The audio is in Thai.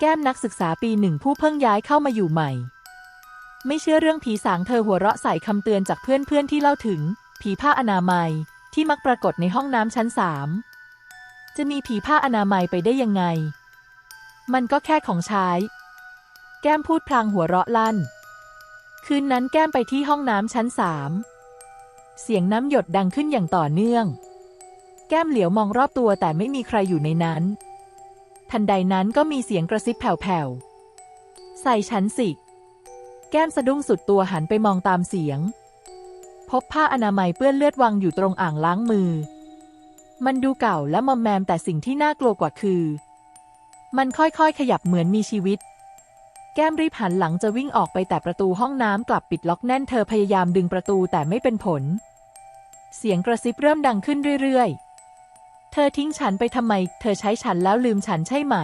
แก้มนักศึกษาปีหนึ่งผู้เพิ่งย้ายเข้ามาอยู่ใหม่ ไม่เชื่อเรื่องผีสางเธอหัวเราะใส่คำเตือนจากเพื่อนๆที่เล่าถึง ผีผ้าอนามัยที่มักปรากฏในห้องน้ำชั้นสามจะมีผีผ้าอนามัยไปได้ยังไง มันก็แค่ของใช้ แก้มพูดพลางหัวเราะลั่น คืนนั้นแก้มไปที่ห้องน้ำชั้นสามเสียงน้ำหยดดังขึ้นอย่างต่อเนื่อง แก้มเหลียวมองรอบตัวแต่ไม่มีใครอยู่ในนั้น ทันใดนั้นก็มีเสียงกระซิบแผ่วๆ ใส่ฉันสิ แก้มสะดุ้งสุดตัวหันไปมองตามเสียง พบผ้าอนามัยเปื้อนเลือดวางอยู่ตรงอ่างล้างมือ มันดูเก่าและมอมแมมแต่สิ่งที่น่ากลัวกว่าคือ มันค่อยๆ ขยับเหมือนมีชีวิต แก้มรีบหันหลังจะวิ่งออกไปแต่ประตูห้องน้ำกลับปิดล็อกแน่นเธอพยายามดึงประตูแต่ไม่เป็นผล เสียงกระซิบเริ่มดังขึ้นเรื่อยๆ เธอทิ้งฉันไปทำไม เธอใช้ฉันแล้วลืมฉันใช่ไหม